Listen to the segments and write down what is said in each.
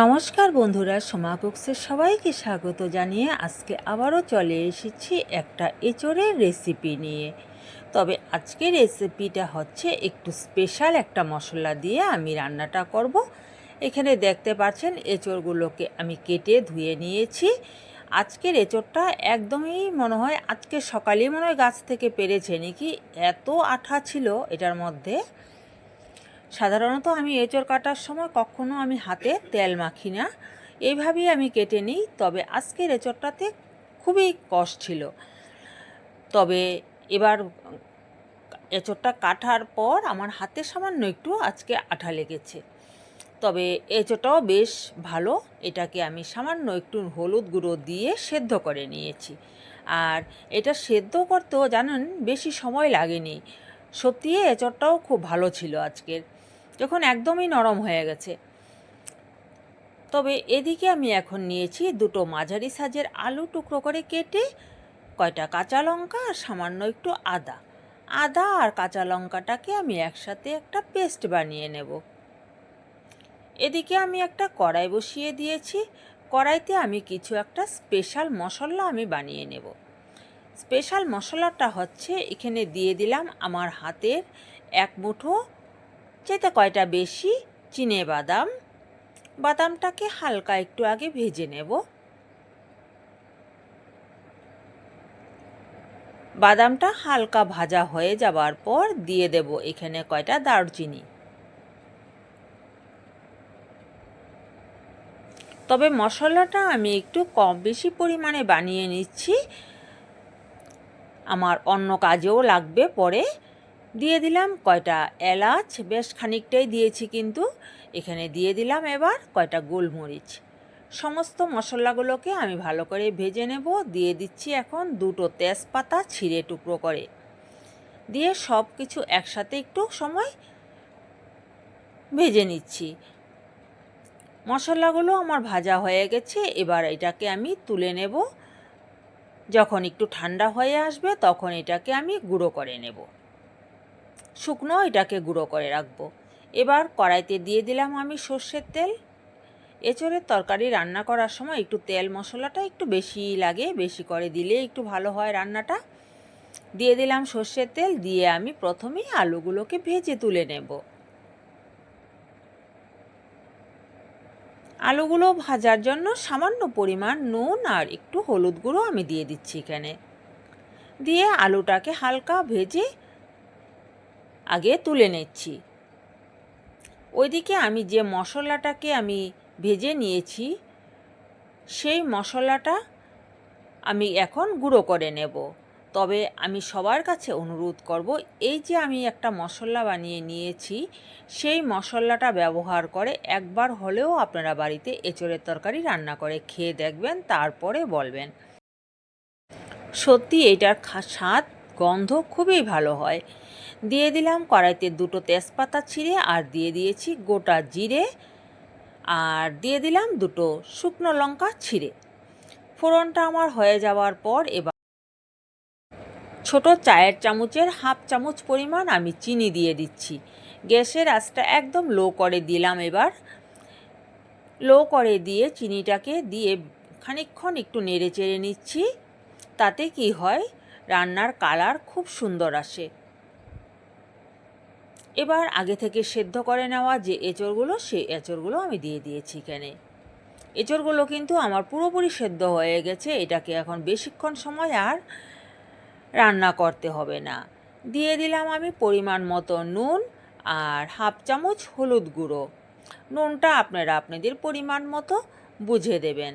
নমস্কার বন্ধুরা, সোমা কুকসের সবাইকে স্বাগত জানিয়ে আজকে আবারও চলে এসেছি একটা এঁচড়ের রেসিপি নিয়ে। তবে আজকের রেসিপিটা হচ্ছে একটু স্পেশাল একটা মশলা দিয়ে আমি রান্নাটা করব। এখানে দেখতে পাচ্ছেন এঁচড়গুলোকে আমি কেটে ধুয়ে নিয়েছি। আজকের এঁচড়টা একদমই মনে হয় আজকে সকালেই মনে হয় গাছ থেকে পেরেছে নাকি? এত আঠা ছিল এটার মধ্যে। সাধারণত আমি এঁচড় কাটার সময় কখনো আমি হাতে তেল মাখি না। এইভাবেই আমি কেটে নিই, তবে আজকের এঁচড়টাতে খুবই কষ্ট ছিল। তবে এবার এঁচড়টা কাটার পর আমার হাতে সামান্য একটু আজকে আঠা লেগেছে। তবে এঁচোটাও বেশ ভালো, এটাকে আমি সামান্য একটু হলুদ গুঁড়ো দিয়ে সেদ্ধ করে নিয়েছি। আর এটা সেদ্ধ করতেও জানেন, বেশি সময় লাগেনি। সত্যি এঁচড়টাও খুব ভালো ছিল আজকের। যখন একদমই নরম হয়ে গেছে। তবে এদিকে আমি এখন নিয়েছি দুটো মাঝারি সাজের আলু টুকরো করে কেটে কয়টা কাঁচা লঙ্কা আর সামান্য একটু আদা। আদা আর কাঁচা লঙ্কাটাকে আমি একসাথে একটা পেস্ট বানিয়ে নেব। এদিকে আমি একটা কড়াই বসিয়ে দিয়েছি। কড়াইতে আমি কিছু একটা স্পেশাল মশলা আমি বানিয়ে নেব। স্পেশাল মশলাটা হচ্ছে এখানে দিয়ে দিলাম আমার হাতের এক মুঠো যেতে কয়টা বেশি? চিনে বাদাম। বাদামটাকে হালকা একটু আগে ভেজে নেব। বাদামটা হালকা ভাজা হয়ে যাবার পর দিয়ে দেব এখানে কয়টা দারচিনি। তবে মশলাটা আমি একটু কম বেশি পরিমাণে বানিয়ে নিচ্ছি। আমার অন্য কাজেও লাগবে পরে। দিয়ে দিলাম কয়টা এলাচ, বেশ খানিকটাই দিয়েছি কিন্তু। এখানে দিয়ে দিলাম এবার কয়টা গোলমরিচ। সমস্ত মশলাগুলোকে আমি ভালো করে ভেজে নেব। দিয়ে দিচ্ছি এখন দুটো তেজপাতা ছিঁড়ে টুকরো করে। দিয়ে সব কিছু একসাথে একটু সময় ভেজে নিচ্ছি। মশলাগুলো আমার ভাজা হয়ে গেছে, এবার এটাকে আমি তুলে নেব। যখন একটু ঠান্ডা হয়ে আসবে তখন এটাকে আমি গুঁড়ো করে নেব। শুকনো এটাকে গুঁড়ো করে রাখব। এবার কড়াইতে দিয়ে দিলাম আমি সর্ষের তেল। এঁচড়ের তরকারি রান্না করার সময় একটু তেল মশলাটা একটু বেশি লাগে, বেশি করে দিলে একটু ভালো হয় রান্নাটা। দিয়ে দিলাম সর্ষের তেল, দিয়ে আমি প্রথমেই আলুগুলোকে ভেজে তুলে নেব। আলুগুলো ভাজার জন্য সামান্য পরিমাণ নুন আর একটু হলুদ গুঁড়ো আমি দিয়ে দিচ্ছি এখানে। দিয়ে আলুটাকে হালকা ভেজে আগে তুলে নিচ্ছি। ওইদিকে আমি যে মশলাটাকে আমি ভেজে নিয়েছি, সেই মশলাটা আমি এখন গুঁড়ো করে নেব। তবে আমি সবার কাছে অনুরোধ করব, এই যে আমি একটা মশলা বানিয়ে নিয়েছি, সেই মশলাটা ব্যবহার করে একবার হলেও আপনারা বাড়িতে এঁচড়ের তরকারি রান্না করে খেয়ে দেখবেন, তারপরে বলবেন। সত্যি এটার স্বাদ, গন্ধ খুবই ভালো হয়। দিয়ে দিলাম কড়াইতে দুটো তেজপাতা ছিঁড়ে আর দিয়ে দিয়েছি গোটা জিরে। আর দিয়ে দিলাম দুটো শুকনো লঙ্কা ছিঁড়ে। ফোড়নটা আমার হয়ে যাওয়ার পর এবার ছোট চায়ের চামচের হাফ চামচ পরিমাণ আমি চিনি দিয়ে দিচ্ছি। গ্যাসের আঁচটা একদম লো করে দিলাম এবার। লো করে দিয়ে চিনিটাকে দিয়ে খানিকক্ষণ একটু নেড়ে চেড়ে নিচ্ছি। তাতে কি হয়, রান্নার কালার খুব সুন্দর আসে। এবার আগে থেকে সেদ্ধ করে নেওয়া যে এঁচড়গুলো, সেই এঁচড়গুলো আমি দিয়ে দিয়েছি এখানে। এঁচড়গুলো কিন্তু আমার পুরোপুরি সেদ্ধ হয়ে গেছে, এটাকে এখন বেশিক্ষণ সময় আর রান্না করতে হবে না। দিয়ে দিলাম আমি পরিমাণ মতো নুন আর হাফ চামচ হলুদ গুঁড়ো। নুনটা আপনারা আপনাদের পরিমাণ মতো বুঝে দেবেন।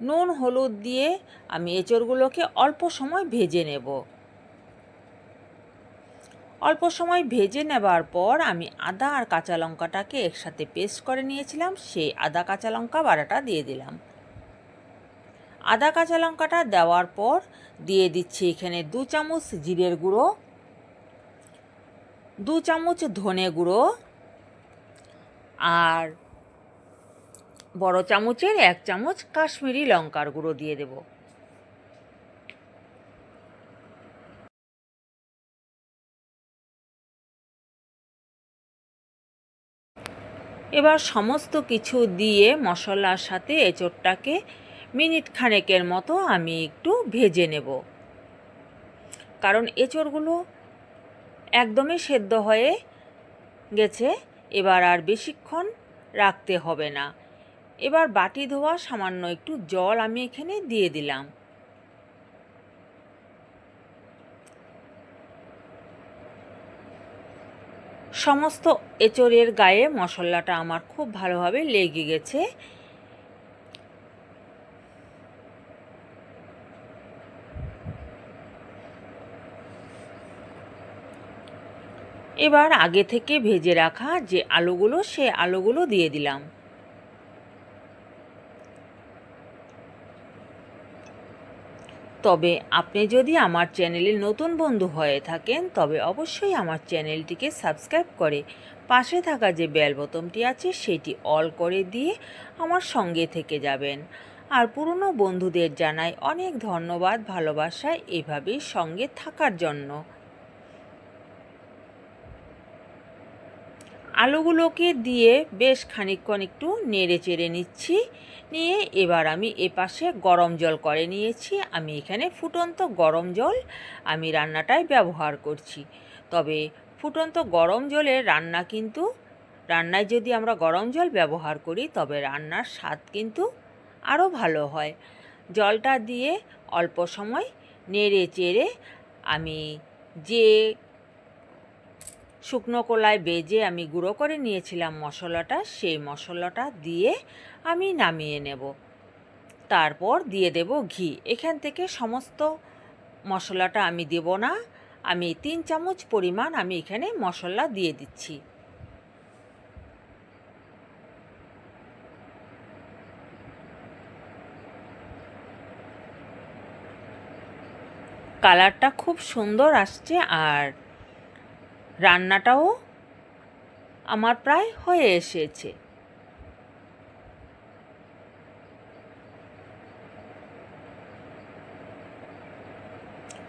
নুন, হলুদ দিয়ে আমি এঁচড়গুলোকে অল্প সময় ভেজে নেব। অল্প সময় ভেজে নেবার পর আমি আদা আর কাঁচা লঙ্কাটাকে একসাথে পেস্ট করে নিয়েছিলাম, সেই আদা কাঁচা লঙ্কা বাড়াটা দিয়ে দিলাম। আদা কাঁচা লঙ্কাটা দেওয়ার পর দিয়ে দিচ্ছি এখানে দু চামচ জিরের গুঁড়ো, দু চামচ ধনে গুঁড়ো আর বড় চামচের এক চামচ কাশ্মীরি লঙ্কার গুঁড়ো দিয়ে দেবো। এবার সমস্ত কিছু দিয়ে মশলার সাথে এঁচোড়টাকে মিনিট খানেকের মতো আমি একটু ভেজে নেব। কারণ এঁচোড়গুলো একদমই সেদ্ধ হয়ে গেছে, এবার আর বেশিক্ষণ রাখতে হবে না। এবার বাটি ধোয়া সামান্য একটু জল আমি এখানে দিয়ে দিলাম। সমস্ত এঁচড়ের গায়ে মশলাটা আমার খুব ভালোভাবে লেগে গেছে। এবার আগে থেকে ভেজে রাখা যে আলুগুলো, সে আলুগুলো দিয়ে দিলাম। তবে আপনি যদি আমার চ্যানেলে নতুন বন্ধু হয়ে থাকেন, তবে অবশ্যই আমার চ্যানেলটিকে সাবস্ক্রাইব করে পাশে থাকা যে বেল বোতামটি আছে, সেটি অল করে দিয়ে আমার সঙ্গে থেকে যাবেন। আর পুরনো বন্ধুদের জানাই অনেক ধন্যবাদ ভালোবাসায় এভাবেই সঙ্গে থাকার জন্য। আলুগুলোকে দিয়ে বেশ খানিকক্ষণ একটু নেড়ে চেড়ে নিচ্ছি। নিয়ে এবার আমি এপাশে গরম জল করে নিয়েছি। আমি এখানে ফুটন্ত গরম জল আমি রান্নাটায় ব্যবহার করছি। তবে ফুটন্ত গরম জলে রান্না কিন্তু, রান্নায় যদি আমরা গরম জল ব্যবহার করি, তবে রান্নার স্বাদ কিন্তু আরও ভালো হয়। জলটা দিয়ে অল্প সময় নেড়ে চেড়ে আমি যে শুকনো কলায় বেজে আমি গুঁড়ো করে নিয়েছিলাম মশলাটা, সেই মশলাটা দিয়ে আমি নামিয়ে নেব। তারপর দিয়ে দেব ঘি। এখান থেকে সমস্ত মশলাটা আমি দেব না। আমি তিন চামচ পরিমাণ আমি এখানে মশলা দিয়ে দিচ্ছি। কালারটা খুব সুন্দর আসছে আর রান্নাটাও আমার প্রায় হয়ে এসেছে।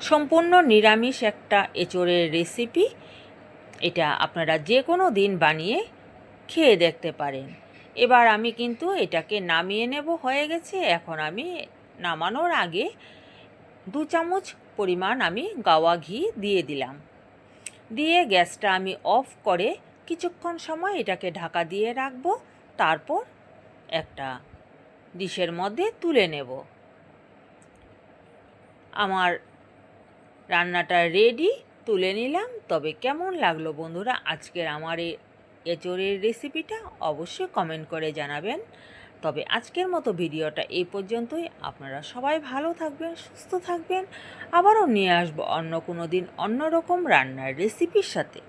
সম্পূর্ণ নিরামিষ একটা এঁচোড়ের রেসিপি এটা আপনারা যে কোনো দিন বানিয়ে খেয়ে দেখতে পারেন। এবার আমি কিন্তু এটাকে নামিয়ে নেব, হয়ে গেছে। এখন আমি নামানোর আগে দু চামচ পরিমাণ আমি গাওয়া ঘি দিয়ে দিলাম। দিয়ে গ্যাসটা আমি অফ করে কিছুক্ষণ সময় এটাকে ঢাকা দিয়ে রাখব। তারপর একটা ডিশের মধ্যে তুলে নেব। আমার রান্নাটা রেডি তুলে নিলাম। তবে কেমন লাগল বন্ধুরা? আজকের আমার এই এঁচোড়ের রেসিপিটা অবশ্যই কমেন্ট করে জানাবেন। তবে আজকের মতো ভিডিওটা এই পর্যন্তই। আপনারা সবাই ভালো থাকবেন, সুস্থ থাকবেন। আবারও নিয়ে আসব অন্য কোনো দিন অন্যরকম রান্নার রেসিপির সাথে।